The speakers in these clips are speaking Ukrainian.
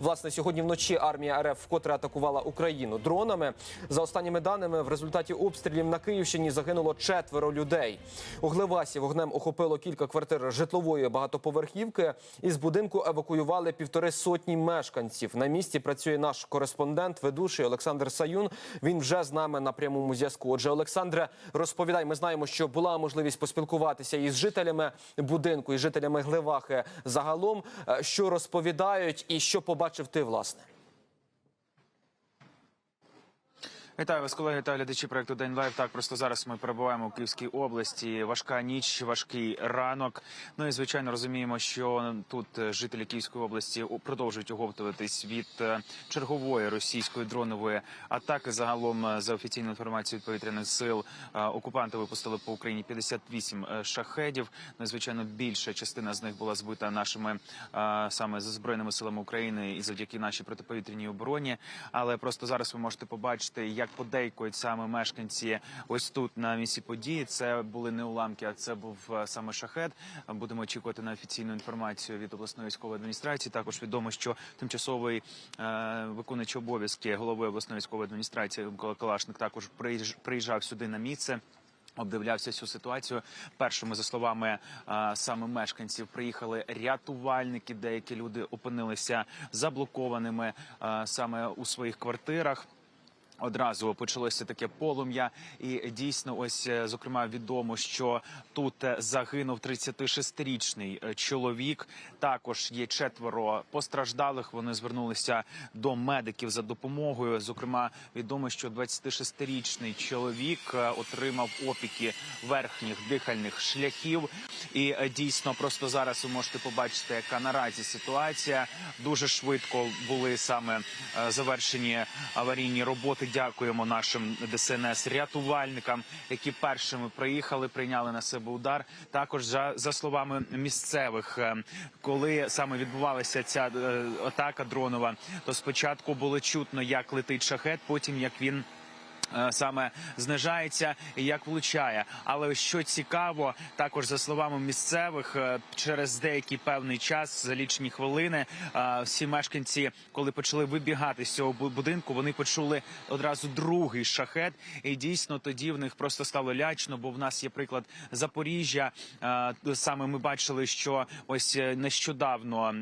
Власне, сьогодні вночі армія РФ вкотре атакувала Україну дронами. За останніми даними, в результаті обстрілів на Київщині загинуло четверо людей. У Гливасі вогнем охопило кілька квартир житлової багатоповерхівки. Із будинку евакуювали півтори сотні мешканців. На місці працює наш кореспондент, ведучий Олександр Саюн. Він вже з нами на прямому зв'язку. Отже, Олександре, розповідай. Ми знаємо, що була можливість поспілкуватися із жителями будинку, і жителями Гливахи загалом. Е, Що розповідають, і що побачив ти власне? Вітаю вас, колеги та глядачі проекту День Лайв. Так, просто зараз ми перебуваємо у Київській області. Важка ніч, важкий ранок. Ну і звичайно розуміємо, що тут жителі Київської області продовжують оговтуватись від е, чергової російської дронової атаки. Загалом, е, за офіційною інформацією від повітряних сил, е, окупанти випустили по Україні 58 е, шахедів. Ну, і, звичайно, більша частина з них була збита нашими саме збройними силами України і завдяки нашій протиповітряній обороні. Але просто зараз ви можете побачити, як подейкують саме мешканці ось тут на місці події. Це були не уламки, а це був е, саме шахет. Будемо очікувати на офіційну інформацію від обласної військової адміністрації. Також відомо, що тимчасовий е, обов'язки голови обласної військової адміністрації Микола Калашник також приїж- приїжджав сюди на місце. Обдивлявся цю ситуацію. Першими за словами а, саме мешканців приїхали рятувальники. Деякі люди опинилися заблокованими а, саме у своїх квартирах. Одразу почалося таке полум'я, і дійсно, ось е, зокрема відомо, що тут е, загинув 36-річний е, чоловік. Також є четверо постраждалих. Вони звернулися до медиків за допомогою. Зокрема, відомо, що 26-річний чоловік отримав опіки верхніх дихальних шляхів. І дійсно, просто зараз ви можете побачити, яка наразі ситуація. Дуже швидко були саме завершені аварійні роботи. Дякуємо нашим ДСНС рятувальникам, які першими приїхали, прийняли на себе удар. Також за, за словами місцевих, е, коли саме відбувалася ця е, атака дронова, то спочатку було чутно, як летить шахет, потім як він. Е, Саме знижається і як влучає, але що цікаво, також за словами місцевих, е, через деякий певний час, за лічені хвилини, е, всі мешканці, коли почали вибігати з цього будинку, вони почули одразу другий шахет, і дійсно тоді в них просто стало лячно. Бо в нас є приклад Запоріжжя. Саме ми бачили, що ось нещодавно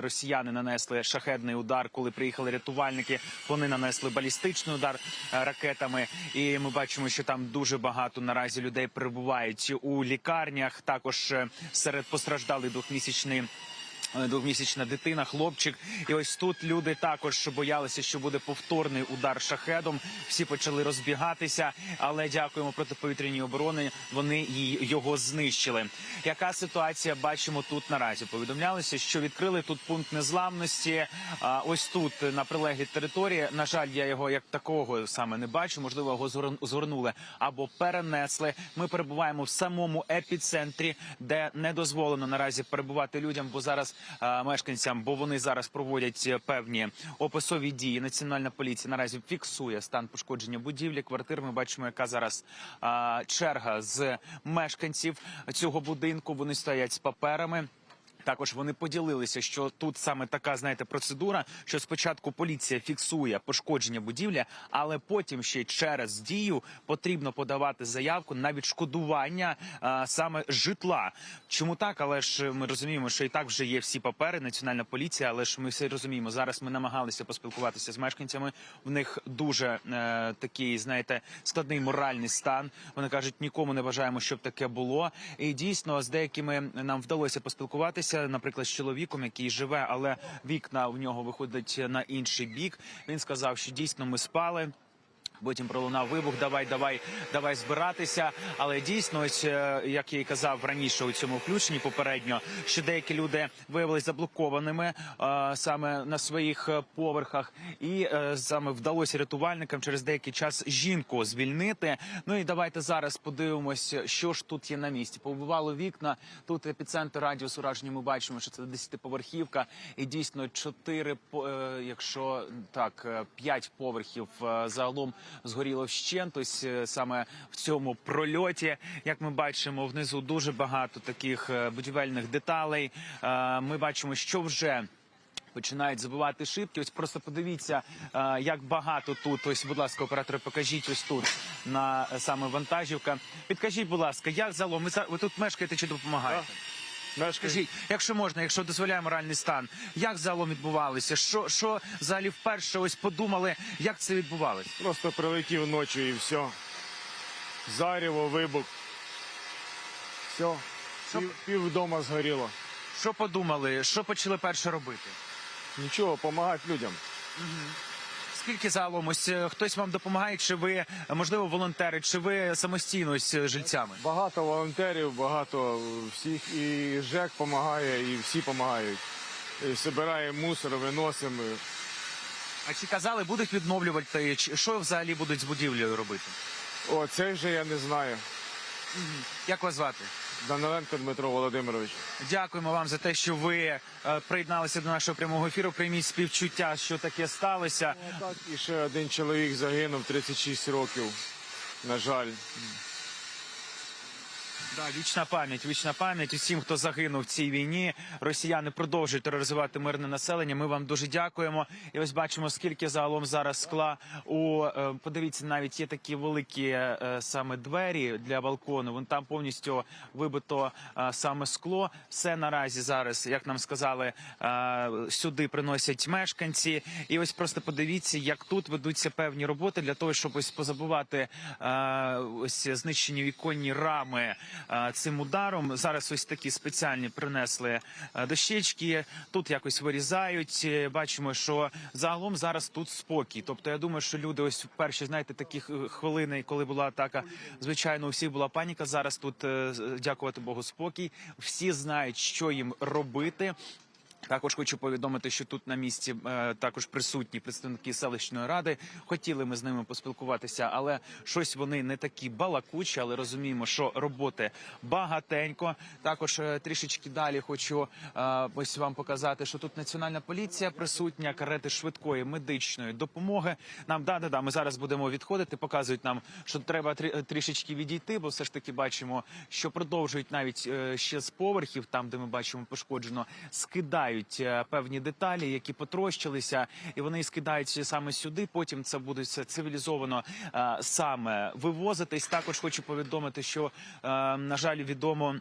росіяни нанесли шахедний удар, коли приїхали рятувальники. Вони нанесли балістичний удар е, ракетами, і ми бачимо, що там дуже багато наразі людей перебувають у лікарнях. Також е, серед постраждалих двохмісячний. Е, Двохмісячна дитина, хлопчик, і ось тут люди також боялися, що буде повторний удар шахедом. Всі почали розбігатися, але дякуємо протиповітряній оборони. Вони її його знищили. Яка ситуація бачимо тут наразі? Повідомлялося, що відкрили тут пункт незламності. Ось тут на прилеглій території. На жаль, я його як такого саме не бачу. Можливо, його згорнули або перенесли. Ми перебуваємо в самому епіцентрі, де не дозволено наразі перебувати людям, бо зараз мешканцям, бо вони зараз проводять е, певні описові дії. Національна поліція наразі фіксує стан пошкодження будівлі, квартир. Ми бачимо, яка зараз е, черга з мешканців цього будинку. Вони стоять з паперами. Також вони поділилися, що тут саме така, знаєте, процедура, що спочатку поліція фіксує пошкодження будівлі, але потім ще через дію потрібно подавати заявку на відшкодування а, саме житла. Чому так? Але ж ми розуміємо, що і так вже є всі папери, національна поліція. Але ж ми все розуміємо. Зараз ми намагалися поспілкуватися з мешканцями. В них дуже е, такий, знаєте, складний моральний стан. Вони кажуть, нікому не бажаємо, щоб таке було. І дійсно з деякими нам вдалося поспілкуватися. Наприклад, з чоловіком, який живе, але вікна в нього виходять на інший бік. Він сказав, що дійсно ми спали. Потім пролунав вибух. Давай, давай, давай збиратися. Але дійсно, ось е, як я і казав раніше у цьому включенні попередньо, що деякі люди виявилися заблокованими е, саме на своїх е, поверхах, і е, саме вдалося рятувальникам через деякий час жінку звільнити. Ну і давайте зараз подивимось, що ж тут є на місці. Побувало вікна. Тут епіцентр радіус ураження. Ми бачимо, що це 10-поверхівка, і дійсно 4, по- е, якщо так, е, 5 поверхів е, загалом згоріло вщент. Ось е, саме в цьому прольоті, як ми бачимо, внизу дуже багато таких е, будівельних деталей. Е, Ми бачимо, що вже Починають забивати шибки. Ось просто подивіться, як багато тут. Ось, будь ласка, оператори, покажіть ось тут на саме вантажівка. Підкажіть, будь ласка, як загалом? Ви, ви тут мешкаєте чи допомагаєте? Скажіть, якщо можна, якщо дозволяє моральний стан, як загалом відбувалося? Що, що взагалі вперше ось подумали, як це відбувалося? Просто прилетів ночі і все. Заріво, вибух. Все. Пів, пів вдома згоріло. Що подумали? Що почали перше робити? Нічого, допомагати людям. Скільки загалом ось е, хтось вам допомагає? Чи ви можливо волонтери, чи ви самостійно ось е, жильцями? Багато волонтерів, багато всіх. І ЖЕК допомагає, і всі допомагають. Збираємо мусор, виносимо. А чи казали, будуть відновлювати? Що взагалі будуть з будівлею робити? О, це вже я не знаю. Як вас звати? Даниленко Дмитро Володимирович. Дякуємо вам за те, що ви е, приєдналися до нашого прямого ефіру. Прийміть співчуття, що таке сталося. Так, і ще один чоловік загинув 36 років. На жаль. Да, вічна пам'ять, вічна пам'ять усім, хто загинув в цій війні. Росіяни продовжують тероризувати мирне населення. Ми вам дуже дякуємо. І ось бачимо, скільки загалом зараз скла. У е, подивіться, навіть є такі великі е, саме двері для балкону. Вон там повністю вибито е, саме скло. Все наразі зараз, як нам сказали, сюди приносять мешканці. І ось просто подивіться, як тут ведуться певні роботи для того, щоб ось позабувати ось знищені віконні рами цим ударом. Зараз ось такі спеціальні принесли е, дощечки. Тут якось вирізають. Е, Бачимо, що загалом зараз тут спокій. Тобто, я думаю, що люди ось перші знаєте такі хвилини, коли була атака. Звичайно, у всіх була паніка. Зараз тут е, дякувати Богу, спокій. Всі знають, що їм робити. Також хочу повідомити, що тут на місці е, також присутні представники селищної ради. Хотіли ми з ними поспілкуватися, але щось вони не такі балакучі, але розуміємо, що роботи багатенько. Також е, трішечки далі хочу е, ось вам показати, що тут національна поліція присутня, карети швидкої медичної допомоги. Нам да, да, да, ми зараз будемо відходити. Показують нам, що треба трі- трішечки відійти, бо все ж таки бачимо, що продовжують навіть е, ще з поверхів, там де ми бачимо пошкоджено, скидають е, певні деталі, які потрощилися, і вони скидаються саме сюди. Потім це буде цивілізовано е, саме вивозитись. Також хочу повідомити, що е, на жаль відомо.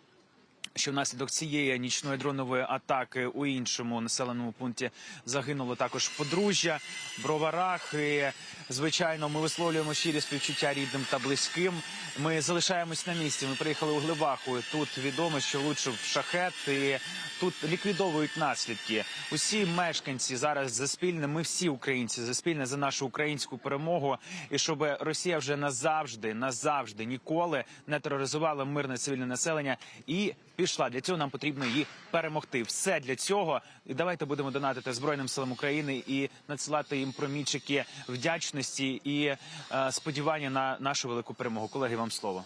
Що внаслідок цієї нічної дронової атаки у іншому населеному пункті загинуло також подружжя в броварах. І, звичайно, ми висловлюємо щирі співчуття рідним та близьким. Ми залишаємось на місці. Ми приїхали у Гливаху. і Тут відомо, що влучив шахет. І тут ліквідовують наслідки. Усі мешканці зараз за спільне. Ми всі українці за спільне за нашу українську перемогу. І щоб Росія вже назавжди, назавжди ніколи не тероризувала мирне цивільне населення і пішла. Для цього нам потрібно її перемогти. Все для цього. І давайте будемо донатити Збройним силам України і надсилати їм промінчики вдячності і е, сподівання на нашу велику перемогу. Колеги, вам слово.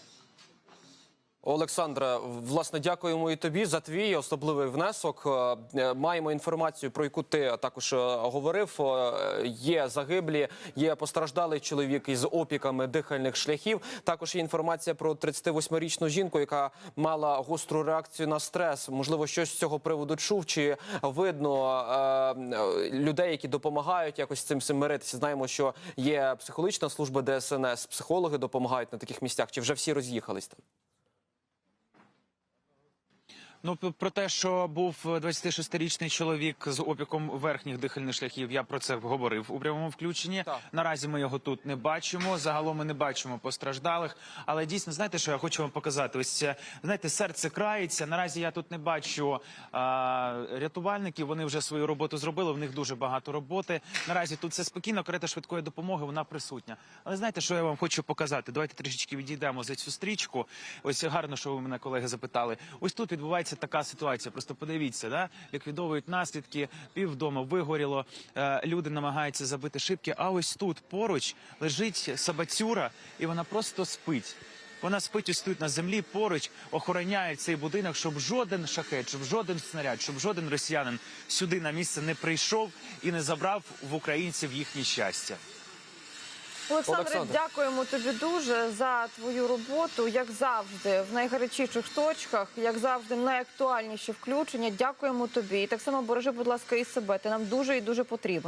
Олександре, власне, дякуємо і тобі за твій особливий внесок. Е, е, Маємо інформацію, про яку ти також е, говорив. Є загиблі, є постраждалий чоловік із опіками дихальних шляхів. Також є інформація про 38-річну жінку, яка мала гостру реакцію на стрес. Можливо, щось з цього приводу чув. Чи видно людей, які допомагають якось з цим миритися? Знаємо, що є психологічна служба ДСНС, психологи допомагають на таких місцях. Чи вже всі роз'їхались там? Ну про те, що був 26-річний чоловік з опіком верхніх дихальних шляхів. Я про це говорив у прямому включенні. Так. Наразі ми його тут не бачимо. Загалом ми не бачимо постраждалих. Але дійсно, знаєте, що я хочу вам показати? Ось е, знаєте, серце крається. Наразі я тут не бачу а, рятувальників. Вони вже свою роботу зробили. В них дуже багато роботи. Наразі тут все спокійно. Карета швидкої допомоги вона присутня. Але знаєте, що я вам хочу показати? Давайте трішечки відійдемо за цю стрічку. Ось гарно, що ви мене колеги запитали. Ось тут відбувається така ситуація. Просто подивіться, да? ліквідовують наслідки, півдома вигоріло. Е, люди намагаються забити шибки. А ось тут поруч лежить собацюра, і вона просто спить. Вона спить ось тут на землі поруч, охороняє цей будинок, щоб жоден шахет, щоб жоден снаряд, щоб жоден росіянин сюди на місце не прийшов і не забрав в українців їхнє щастя. Олександре, Олександр. дякуємо тобі дуже за твою роботу, як завжди, в найгарячіших точках, як завжди, найактуальніші включення. Дякуємо тобі. І так само бережи, будь ласка, і себе. Ти нам дуже і дуже потрібен.